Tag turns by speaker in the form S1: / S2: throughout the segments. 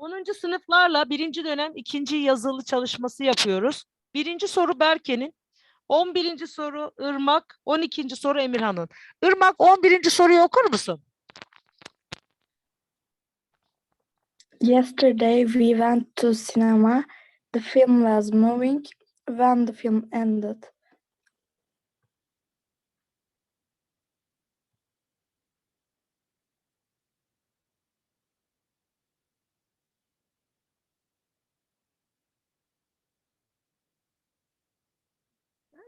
S1: 10. sınıflarla birinci dönem ikinci yazılı çalışması yapıyoruz. Birinci soru Berke'nin, 11. soru Irmak, 12. soru Emirhan'ın. Irmak 11. soruyu okur musun?
S2: Yesterday we went to cinema. The film was moving when the film ended.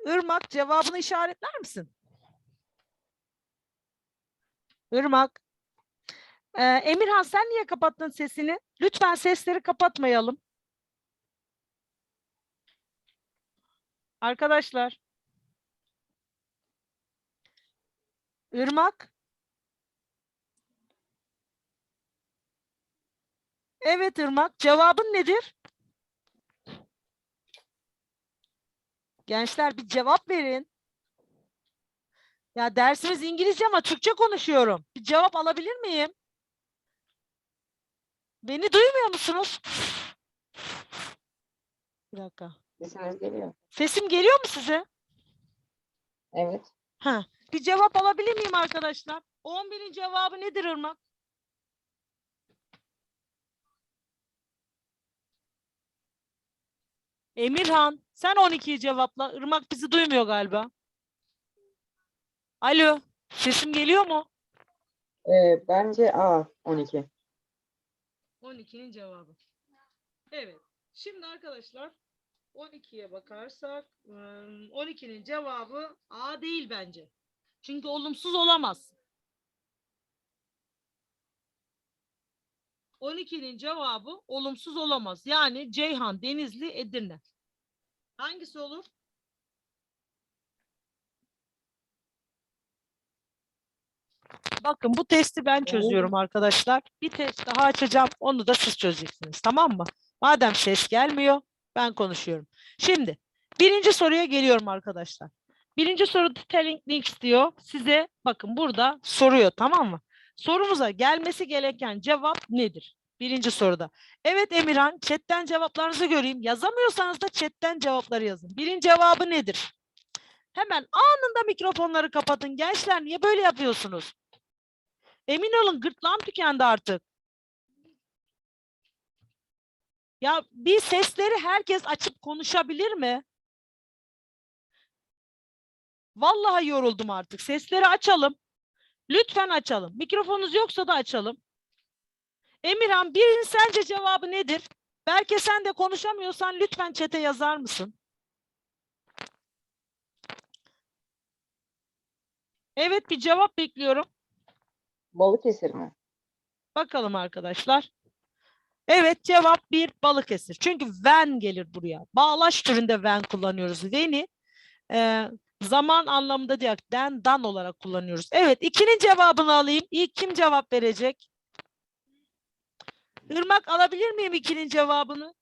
S1: Irmak cevabını işaretler misin? Irmak. Ee, Emirhan sen niye kapattın sesini? Lütfen sesleri kapatmayalım. Arkadaşlar. Irmak. Evet Irmak. Cevabın nedir? Gençler bir cevap verin. Ya dersimiz İngilizce ama Türkçe konuşuyorum. Bir cevap alabilir miyim? Beni duymuyor musunuz? Bir dakika.
S3: Sesiniz geliyor.
S1: Sesim geliyor mu size?
S3: Evet.
S1: Ha, bir cevap alabilir miyim arkadaşlar? 11'in cevabı nedir Irmak? Emirhan, sen 12'yi cevapla. Irmak bizi duymuyor galiba. Alo, sesim geliyor mu?
S3: Ee, bence A 12.
S1: 12'nin cevabı. Evet. Şimdi arkadaşlar 12'ye bakarsak ım, 12'nin cevabı A değil bence. Çünkü olumsuz olamaz. 12'nin cevabı olumsuz olamaz. Yani Ceyhan, Denizli, Edirne. Hangisi olur? Bakın bu testi ben çözüyorum arkadaşlar. Bir test daha açacağım. Onu da siz çözeceksiniz. Tamam mı? Madem ses gelmiyor ben konuşuyorum. Şimdi birinci soruya geliyorum arkadaşlar. Birinci soru telling links diyor. Size bakın burada soruyor tamam mı? Sorumuza gelmesi gereken cevap nedir? Birinci soruda. Evet Emirhan chatten cevaplarınızı göreyim. Yazamıyorsanız da chatten cevapları yazın. Birin cevabı nedir? Hemen anında mikrofonları kapatın. Gençler niye böyle yapıyorsunuz? Emin olun gırtlağım tükendi artık. Ya bir sesleri herkes açıp konuşabilir mi? Vallahi yoruldum artık. Sesleri açalım. Lütfen açalım. Mikrofonunuz yoksa da açalım. Emirhan birinin sence cevabı nedir? Belki sen de konuşamıyorsan lütfen çete yazar mısın? Evet bir cevap bekliyorum.
S3: Balıkesir mi?
S1: Bakalım arkadaşlar. Evet cevap bir Balıkesir. Çünkü when gelir buraya. Bağlaç türünde when kullanıyoruz. When'i e, zaman anlamında değil, den, dan olarak kullanıyoruz. Evet ikinin cevabını alayım. İlk kim cevap verecek? Irmak alabilir miyim ikinin cevabını?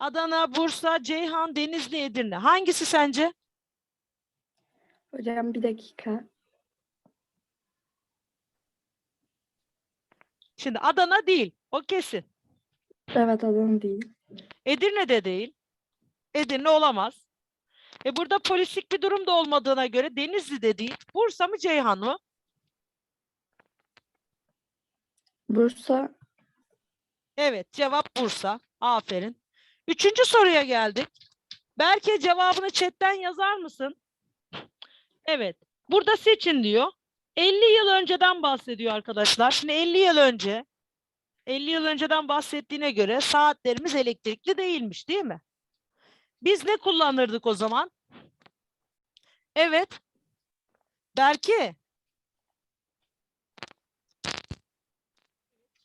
S1: Adana, Bursa, Ceyhan, Denizli, Edirne. Hangisi sence?
S2: Hocam bir dakika.
S1: Şimdi Adana değil. O kesin.
S2: Evet adam değil.
S1: Edirne de değil. Edirne olamaz. E burada polislik bir durum da olmadığına göre Denizli de değil. Bursa mı Ceyhan mı?
S2: Bursa
S1: Evet cevap Bursa. Aferin. Üçüncü soruya geldik. Berke cevabını chatten yazar mısın? Evet. Burada seçin diyor. 50 yıl önceden bahsediyor arkadaşlar. Şimdi 50 yıl önce 50 yıl önceden bahsettiğine göre saatlerimiz elektrikli değilmiş değil mi? Biz ne kullanırdık o zaman? Evet. Berke.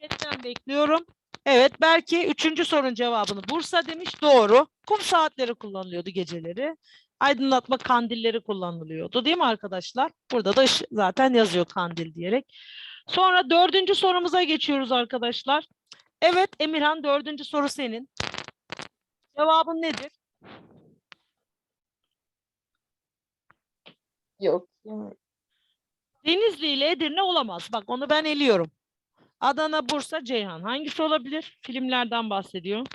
S1: Chatten bekliyorum. Evet belki üçüncü sorun cevabını Bursa demiş. Doğru. Kum saatleri kullanılıyordu geceleri. Aydınlatma kandilleri kullanılıyordu değil mi arkadaşlar? Burada da zaten yazıyor kandil diyerek. Sonra dördüncü sorumuza geçiyoruz arkadaşlar. Evet Emirhan dördüncü soru senin. Cevabın nedir?
S3: Yok.
S1: Denizli ile Edirne olamaz. Bak onu ben eliyorum. Adana, Bursa, Ceyhan. Hangisi olabilir? Filmlerden bahsediyor.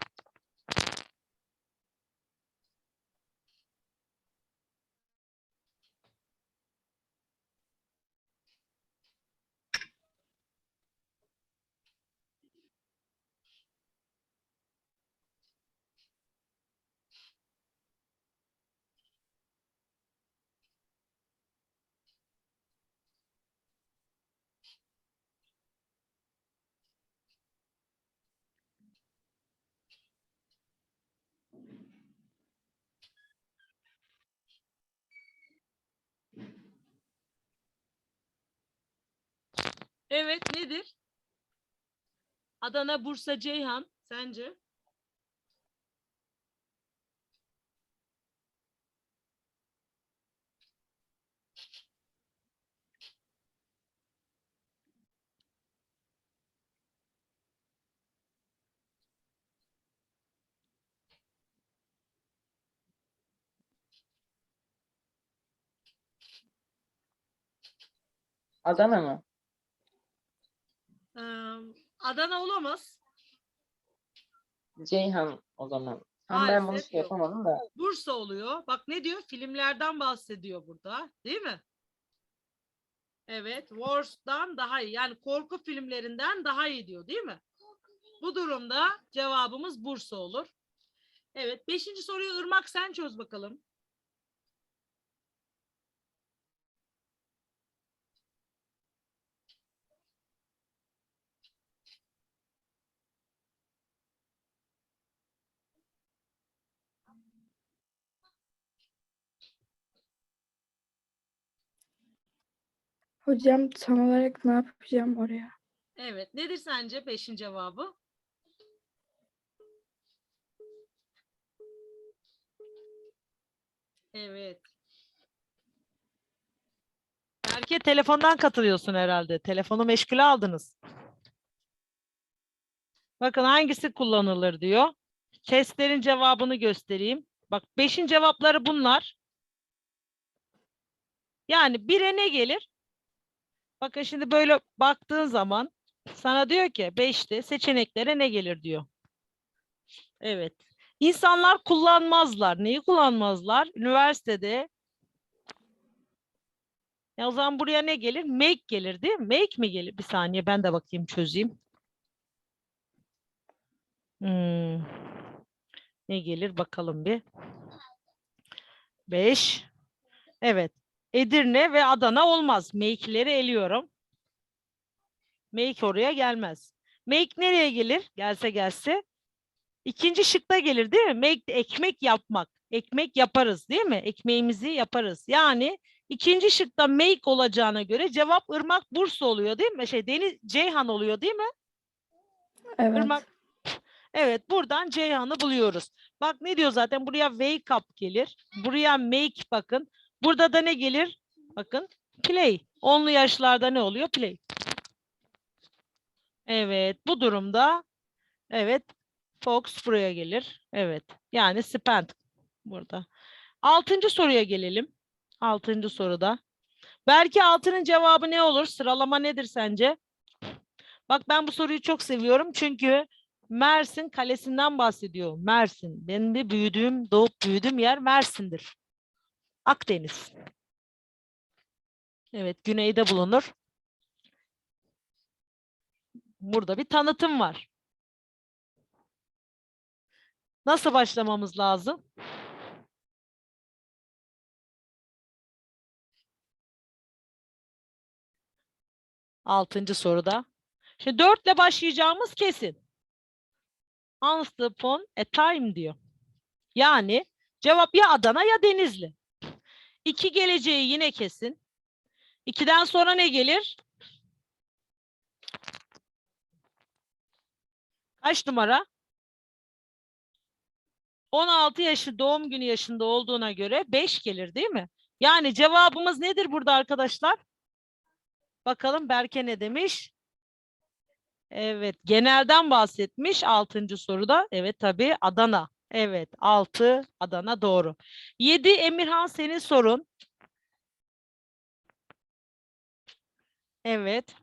S1: Evet nedir? Adana, Bursa, Ceyhan. Sence?
S3: Adana mı?
S1: Ee, Adana olamaz.
S3: Ceyhan o zaman. Tam ben bunu
S1: Maalesef
S3: şey
S1: yok.
S3: yapamadım da.
S1: Bursa oluyor. Bak ne diyor? Filmlerden bahsediyor burada. Değil mi? Evet. Wars'tan daha iyi. Yani korku filmlerinden daha iyi diyor değil mi? Bu durumda cevabımız Bursa olur. Evet. Beşinci soruyu Irmak sen çöz bakalım.
S2: Hocam tam olarak ne yapacağım oraya?
S1: Evet. Nedir sence beşin cevabı? Evet. Berke telefondan katılıyorsun herhalde. Telefonu meşgule aldınız. Bakın hangisi kullanılır diyor. Testlerin cevabını göstereyim. Bak beşin cevapları bunlar. Yani bire ne gelir? Bakın şimdi böyle baktığın zaman sana diyor ki 5'te seçeneklere ne gelir diyor. Evet. İnsanlar kullanmazlar. Neyi kullanmazlar? Üniversitede. Ya o zaman buraya ne gelir? Make gelir değil mi? Make mi gelir? Bir saniye ben de bakayım çözeyim. Hmm. Ne gelir bakalım bir. 5. Evet. Edirne ve Adana olmaz. Make'leri eliyorum. Make oraya gelmez. Make nereye gelir? Gelse gelse. İkinci şıkta gelir değil mi? Make ekmek yapmak. Ekmek yaparız değil mi? Ekmeğimizi yaparız. Yani ikinci şıkta make olacağına göre cevap Irmak Bursa oluyor değil mi? Şey Deniz Ceyhan oluyor değil mi?
S2: Evet.
S1: Irmak. Evet buradan Ceyhan'ı buluyoruz. Bak ne diyor zaten buraya wake up gelir. Buraya make bakın. Burada da ne gelir? Bakın play. Onlu yaşlarda ne oluyor? Play. Evet bu durumda evet Fox buraya gelir. Evet yani spend burada. Altıncı soruya gelelim. Altıncı soruda. Belki altının cevabı ne olur? Sıralama nedir sence? Bak ben bu soruyu çok seviyorum çünkü Mersin kalesinden bahsediyor. Mersin. Benim de büyüdüğüm, doğup büyüdüğüm yer Mersin'dir. Akdeniz. Evet, güneyde bulunur. Burada bir tanıtım var. Nasıl başlamamız lazım? Altıncı soruda. Şimdi dörtle başlayacağımız kesin. Once upon a time diyor. Yani cevap ya Adana ya Denizli. İki geleceği yine kesin. İkiden sonra ne gelir? Kaç numara? 16 yaşı doğum günü yaşında olduğuna göre 5 gelir değil mi? Yani cevabımız nedir burada arkadaşlar? Bakalım Berke ne demiş? Evet, genelden bahsetmiş 6. soruda. Evet tabii Adana. Evet, 6 Adana doğru. 7 Emirhan senin sorun. Evet.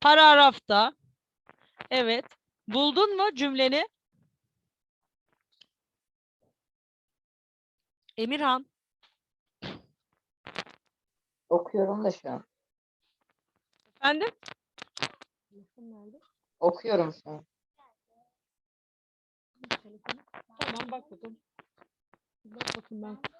S1: Paragrafta. Evet. Buldun mu cümleni? Emirhan.
S3: Okuyorum da şu an.
S1: Efendim?
S3: Okuyorum şu an.
S1: Tamam bak bakalım. Bak bakayım ben.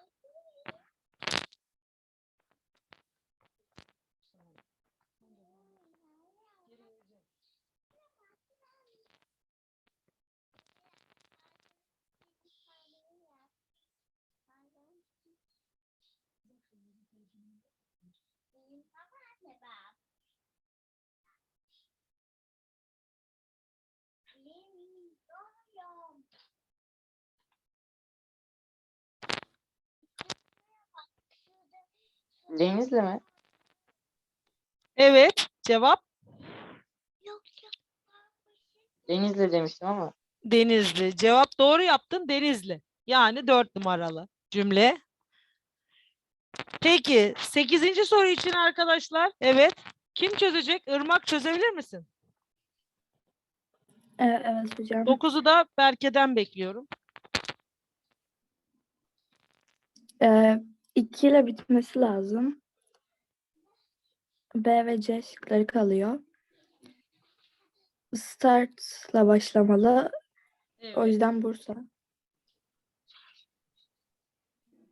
S3: Denizli mi?
S1: Evet. Cevap
S3: Denizli demiştim ama.
S1: Denizli. Cevap doğru yaptın Denizli. Yani dört numaralı cümle. Peki sekizinci soru için arkadaşlar. Evet. Kim çözecek? Irmak çözebilir misin?
S2: Ee, evet hocam.
S1: Dokuzu da Berke'den bekliyorum.
S2: Ee, 2 ile bitmesi lazım. B ve C şıkları kalıyor. Start'la başlamalı. O
S1: Evet.
S2: yüzden Bursa.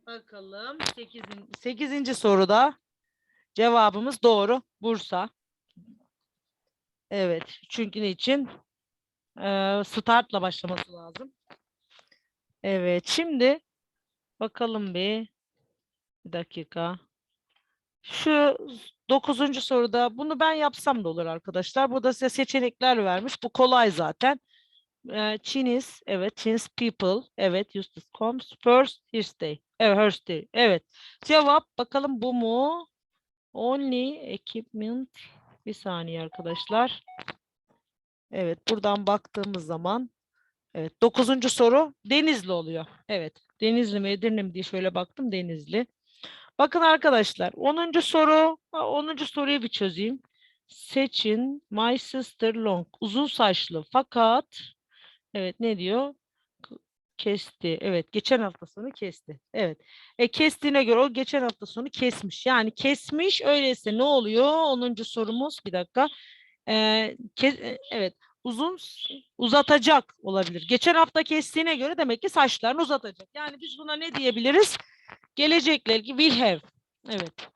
S1: Bakalım. Sekizin, sekizinci soruda cevabımız doğru. Bursa. Evet. Çünkü niçin? Ee, startla başlaması lazım. Evet. Şimdi bakalım bir. Bir dakika. Şu dokuzuncu soruda bunu ben yapsam da olur arkadaşlar. Burada size seçenekler vermiş. Bu kolay zaten. Ee, Chinese, evet. Chinese people, evet. Eustace comes first, Thursday. Evet, Thursday. Evet. Cevap bakalım bu mu? Only equipment. Bir saniye arkadaşlar. Evet, buradan baktığımız zaman evet, dokuzuncu soru Denizli oluyor. Evet, Denizli mi Edirne mi diye şöyle baktım Denizli. Bakın arkadaşlar 10. soru, ha, 10. soruyu bir çözeyim. Seçin my sister long. Uzun saçlı fakat evet ne diyor? Kesti. Evet geçen hafta sonu kesti. Evet. E kestiğine göre o geçen hafta sonu kesmiş. Yani kesmiş öyleyse ne oluyor? 10. sorumuz bir dakika. Ee, ke- e, evet uzun uzatacak olabilir. Geçen hafta kestiğine göre demek ki saçlarını uzatacak. Yani biz buna ne diyebiliriz? Gelecekle ilgili will have. Evet.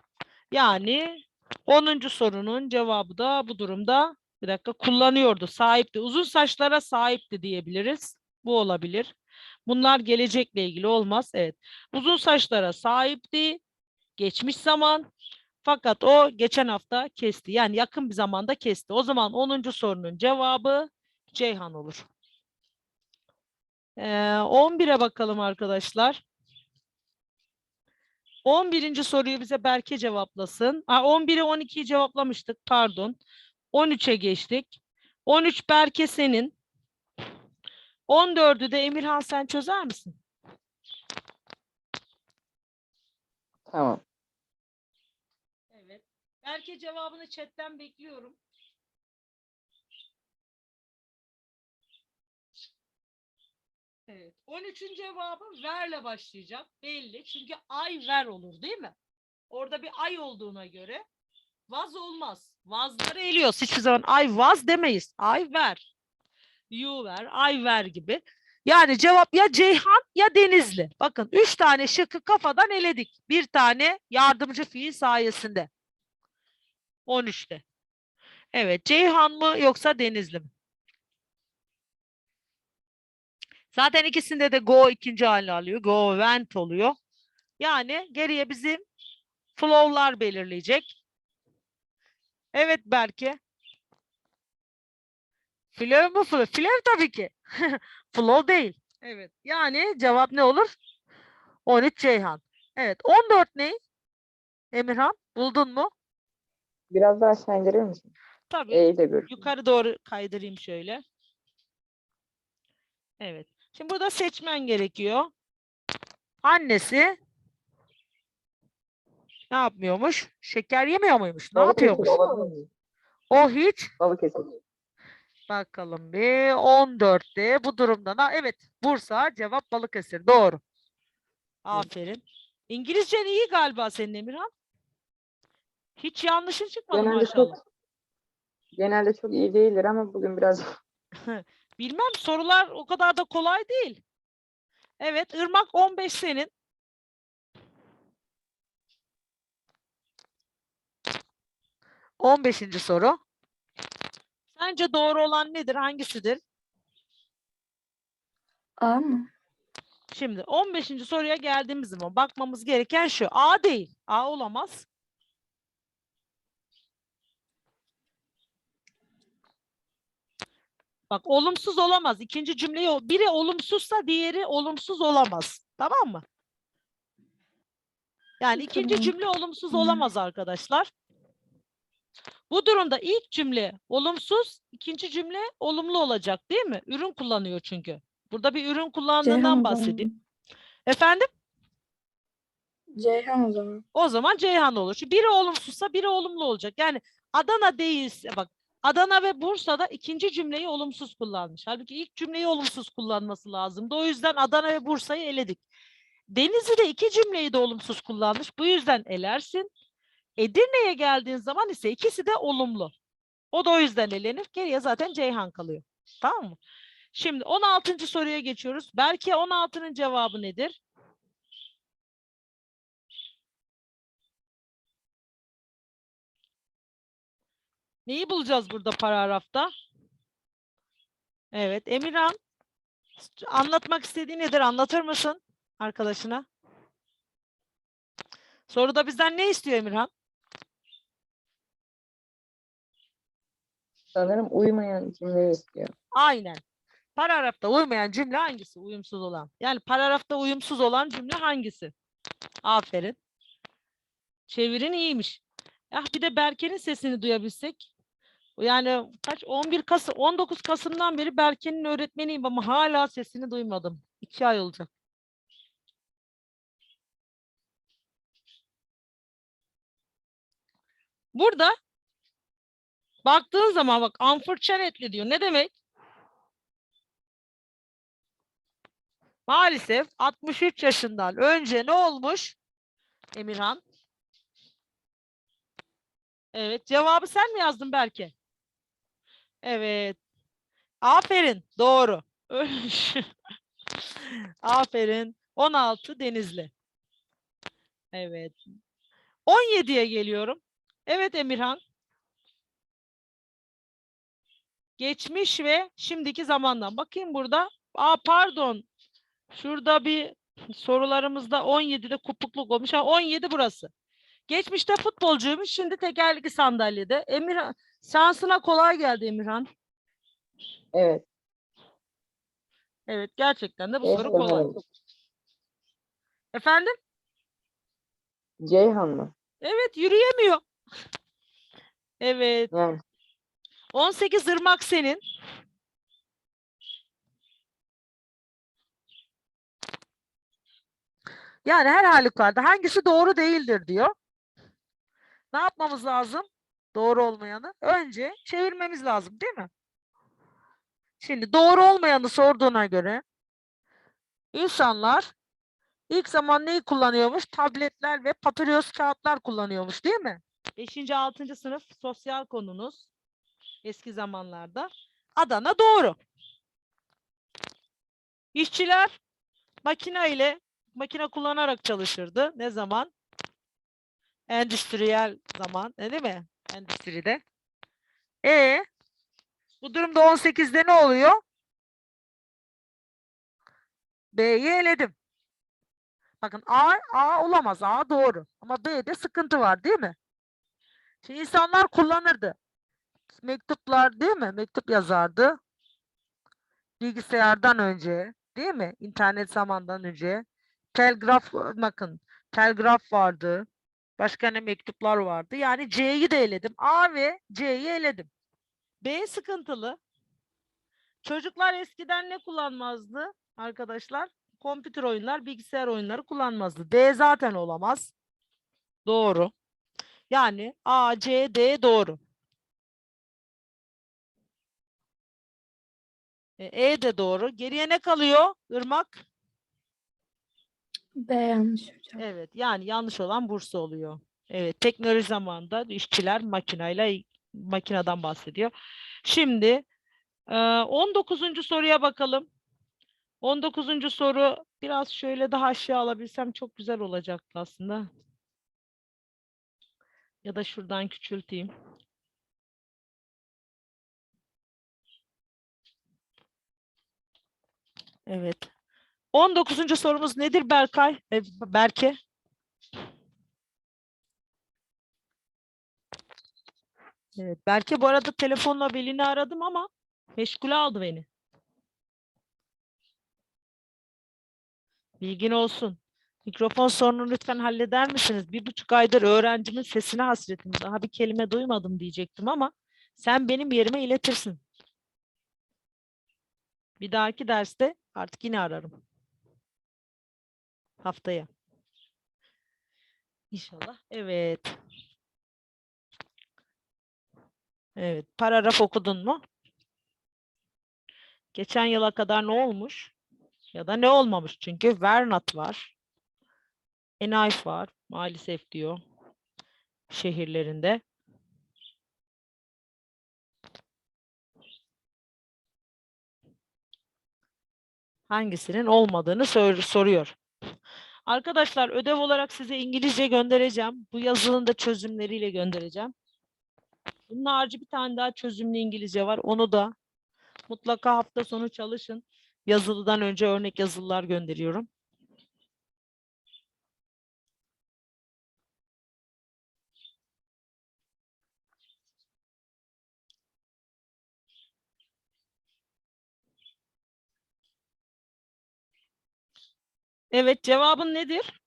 S1: Yani 10. sorunun cevabı da bu durumda bir dakika kullanıyordu. Sahipti. Uzun saçlara sahipti diyebiliriz. Bu olabilir. Bunlar gelecekle ilgili olmaz. Evet. Uzun saçlara sahipti. Geçmiş zaman. Fakat o geçen hafta kesti. Yani yakın bir zamanda kesti. O zaman 10. sorunun cevabı Ceyhan olur. Ee, 11'e bakalım arkadaşlar. 11. soruyu bize Berke cevaplasın. Ha, 11'i 12'yi cevaplamıştık. Pardon. 13'e geçtik. 13 Berke senin. 14'ü de Emirhan sen çözer misin?
S3: Tamam.
S1: Evet. Berke cevabını chatten bekliyorum. Evet. 13'ün cevabı verle başlayacak. Belli. Çünkü ay ver olur değil mi? Orada bir ay olduğuna göre vaz olmaz. Vazları eliyoruz. Hiçbir zaman ay vaz demeyiz. Ay ver. You ver, ay ver gibi. Yani cevap ya Ceyhan ya Denizli. Bakın üç tane şıkkı kafadan eledik. Bir tane yardımcı fiil sayesinde. 13'te. Evet Ceyhan mı yoksa Denizli mi? Zaten ikisinde de go ikinci halini alıyor. Go went oluyor. Yani geriye bizim flow'lar belirleyecek. Evet Berke. Flow mu flow? Flow tabii ki. flow değil. Evet. Yani cevap ne olur? 13 Ceyhan. Evet. 14 ne? Emirhan buldun mu?
S3: Biraz daha aşağı indirir misin?
S1: Tabii.
S3: E'yi de gör.
S1: Yukarı doğru kaydırayım şöyle. Evet. Şimdi burada seçmen gerekiyor. Annesi ne yapmıyormuş? Şeker yemiyor muymuş? Ne yapıyormuş? O hiç
S3: Balıkesir.
S1: bakalım bir 14'te bu durumda. Ha, evet Bursa cevap Balıkesir. Doğru. Aferin. İngilizcen iyi galiba senin Emirhan. Hiç yanlışın çıkmadı
S3: Genelde
S1: maşallah.
S3: çok genelde çok iyi değildir ama bugün biraz
S1: Bilmem sorular o kadar da kolay değil. Evet Irmak 15 senin. On beşinci soru. Sence doğru olan nedir? Hangisidir?
S2: A mı?
S1: Şimdi 15. soruya geldiğimiz zaman bakmamız gereken şu. A değil. A olamaz. Bak olumsuz olamaz. İkinci cümleyi o- biri olumsuzsa diğeri olumsuz olamaz. Tamam mı? Yani ikinci
S2: Tamam.
S1: cümle olumsuz olamaz arkadaşlar. Bu durumda ilk cümle olumsuz, ikinci cümle olumlu olacak değil mi? Ürün kullanıyor çünkü. Burada bir ürün kullandığından bahsedeyim.
S2: zaman.
S1: Efendim?
S2: Ceyhan o zaman.
S1: O zaman Ceyhan olur. Çünkü biri olumsuzsa biri olumlu olacak. Yani Adana değilse bak Adana ve Bursa'da ikinci cümleyi olumsuz kullanmış. Halbuki ilk cümleyi olumsuz kullanması lazımdı. O yüzden Adana ve Bursa'yı eledik. Denizli de iki cümleyi de olumsuz kullanmış. Bu yüzden elersin. Edirne'ye geldiğin zaman ise ikisi de olumlu. O da o yüzden elenir. Geriye zaten Ceyhan kalıyor. Tamam mı? Şimdi 16. soruya geçiyoruz. Belki 16'nın cevabı nedir? Neyi bulacağız burada paragrafta? Evet, Emirhan. Anlatmak istediğin nedir? Anlatır mısın arkadaşına? Soruda bizden ne istiyor Emirhan?
S3: sanırım uymayan cümleyi istiyor.
S1: Aynen. Paragrafta uymayan cümle hangisi? Uyumsuz olan. Yani paragrafta uyumsuz olan cümle hangisi? Aferin. Çevirin iyiymiş. Ah bir de Berke'nin sesini duyabilsek. Yani kaç 11 Kasım 19 Kasım'dan beri Berke'nin öğretmeniyim ama hala sesini duymadım. İki ay olacak. Burada baktığın zaman bak unfortunately diyor. Ne demek? Maalesef 63 yaşından önce ne olmuş? Emirhan. Evet, cevabı sen mi yazdın Berke? Evet. Aferin, doğru. Aferin. 16 Denizli. Evet. 17'ye geliyorum. Evet Emirhan. Geçmiş ve şimdiki zamandan. Bakayım burada. Aa pardon. Şurada bir sorularımızda 17'de kopukluk olmuş. Ha 17 burası. Geçmişte futbolcuymuş, şimdi tekerlekli sandalyede. Emirhan, şansına kolay geldi Emirhan.
S3: Evet.
S1: Evet, gerçekten de bu soru
S3: Ceyhan
S1: kolay.
S3: mı?
S1: Efendim?
S3: Ceyhan mı?
S1: Evet, yürüyemiyor. Evet,
S3: Yani
S1: 18 ırmak senin. Yani her halükarda hangisi doğru değildir diyor. Ne yapmamız lazım? Doğru olmayanı. Önce çevirmemiz lazım değil mi? Şimdi doğru olmayanı sorduğuna göre insanlar ilk zaman neyi kullanıyormuş? Tabletler ve papyrus kağıtlar kullanıyormuş değil mi? 5. 6. sınıf sosyal konunuz eski zamanlarda. Adana doğru. İşçiler makine ile makine kullanarak çalışırdı. Ne zaman? Endüstriyel zaman, e, değil mi? Endüstride. E bu durumda 18'de ne oluyor? B'yi eledim. Bakın A, A olamaz. A doğru. Ama B'de sıkıntı var değil mi? Şimdi insanlar kullanırdı. Mektuplar değil mi? Mektup yazardı. Bilgisayardan önce değil mi? İnternet zamandan önce. Telgraf bakın. Telgraf vardı. Başka ne mektuplar vardı. Yani C'yi de eledim. A ve C'yi eledim. B sıkıntılı. Çocuklar eskiden ne kullanmazdı arkadaşlar? Kompütür oyunlar, bilgisayar oyunları kullanmazdı. D zaten olamaz. Doğru. Yani A, C, D doğru. E, e de doğru. Geriye ne kalıyor? Irmak.
S2: B yanlış hocam.
S1: Evet yani yanlış olan Bursa oluyor. Evet teknoloji zamanında işçiler makinayla makineden bahsediyor. Şimdi e, 19. soruya bakalım. 19. soru biraz şöyle daha aşağı alabilsem çok güzel olacaktı aslında. Ya da şuradan küçülteyim. Evet. 19. sorumuz nedir Berkay? E, Berke? Evet, Berke bu arada telefonla Veli'ni aradım ama meşgule aldı beni. Bilgin olsun. Mikrofon sorununu lütfen halleder misiniz? Bir buçuk aydır öğrencimin sesine hasretim. Daha bir kelime duymadım diyecektim ama sen benim yerime iletirsin. Bir dahaki derste artık yine ararım. Haftaya. İnşallah. Evet. Evet. Paragraf okudun mu? Geçen yıla kadar ne olmuş? Ya da ne olmamış? Çünkü Vernat var. Enayf var. Maalesef diyor. Şehirlerinde. Hangisinin olmadığını sor- soruyor. Arkadaşlar ödev olarak size İngilizce göndereceğim. Bu yazılının da çözümleriyle göndereceğim. Bunun harici bir tane daha çözümlü İngilizce var. Onu da mutlaka hafta sonu çalışın. Yazılıdan önce örnek yazılılar gönderiyorum. Evet, cevabın nedir?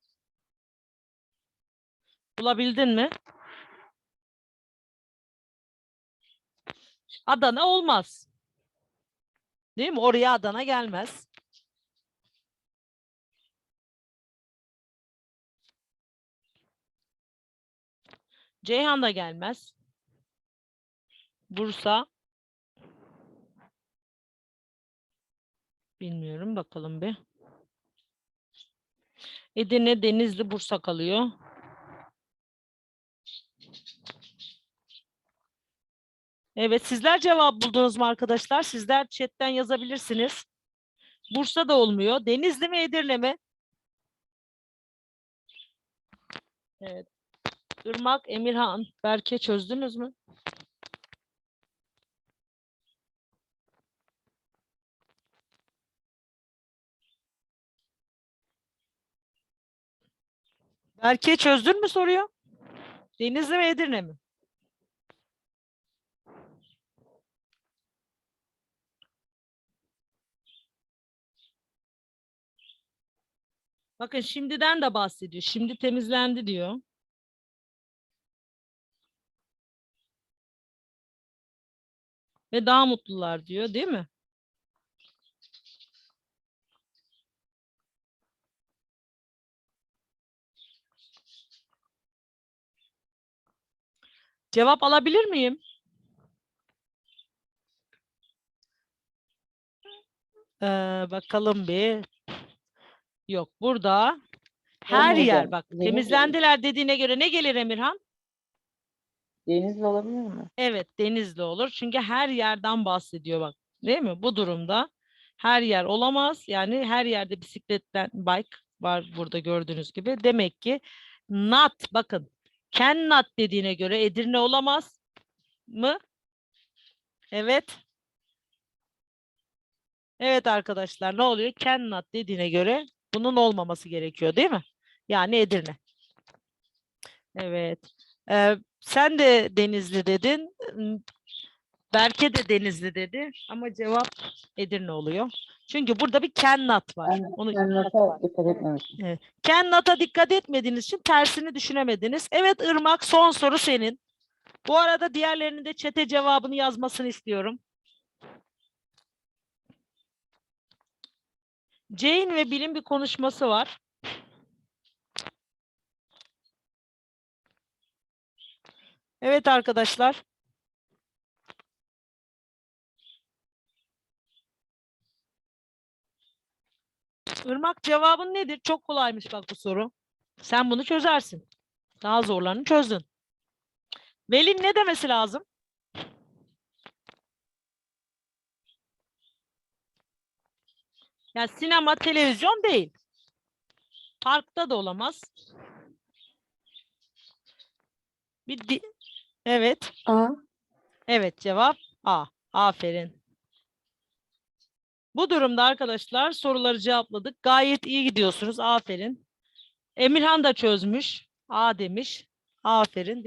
S1: Bulabildin mi? Adana olmaz. Değil mi? Oraya Adana gelmez. Ceyhan da gelmez. Bursa. Bilmiyorum bakalım bir. Edirne, Denizli, Bursa kalıyor. Evet, sizler cevap buldunuz mu arkadaşlar? Sizler chatten yazabilirsiniz. Bursa da olmuyor. Denizli mi, Edirne mi? Evet. Irmak, Emirhan, Berke çözdünüz mü? Berke çözdün mü soruyu? Denizli mi, Edirne mi? Bakın şimdiden de bahsediyor. Şimdi temizlendi diyor. Ve daha mutlular diyor, değil mi? Cevap alabilir miyim? Ee, bakalım bir. Yok burada. Her yer
S3: hocam,
S1: bak
S3: Denizli.
S1: temizlendiler dediğine göre ne gelir Emirhan?
S3: Denizli olabilir mi?
S1: Evet Denizli olur. Çünkü her yerden bahsediyor bak. Değil mi? Bu durumda her yer olamaz. Yani her yerde bisikletten bike var burada gördüğünüz gibi. Demek ki not bakın. Cannot dediğine göre Edirne olamaz mı? Evet. Evet arkadaşlar ne oluyor? Cannot dediğine göre bunun olmaması gerekiyor değil mi? Yani Edirne. Evet. Ee, sen de Denizli dedin. Berke de Denizli dedi. Ama cevap Edirne oluyor. Çünkü burada bir cannot var.
S3: Ben,
S1: Onu
S3: ben nota dikkat etmemişim.
S1: Cannot'a dikkat etmediğiniz için tersini düşünemediniz. Evet Irmak son soru senin. Bu arada diğerlerinin de çete cevabını yazmasını istiyorum. Jane ve Bill'in bir konuşması var. Evet arkadaşlar. Irmak cevabın nedir? Çok kolaymış bak bu soru. Sen bunu çözersin. Daha zorlarını çözdün. Velin ne demesi lazım? Ya sinema, televizyon değil. Parkta da olamaz. Bir di- evet.
S2: A.
S1: Evet cevap A. Aferin. Bu durumda arkadaşlar soruları cevapladık. Gayet iyi gidiyorsunuz. Aferin. Emirhan da çözmüş. A demiş. Aferin.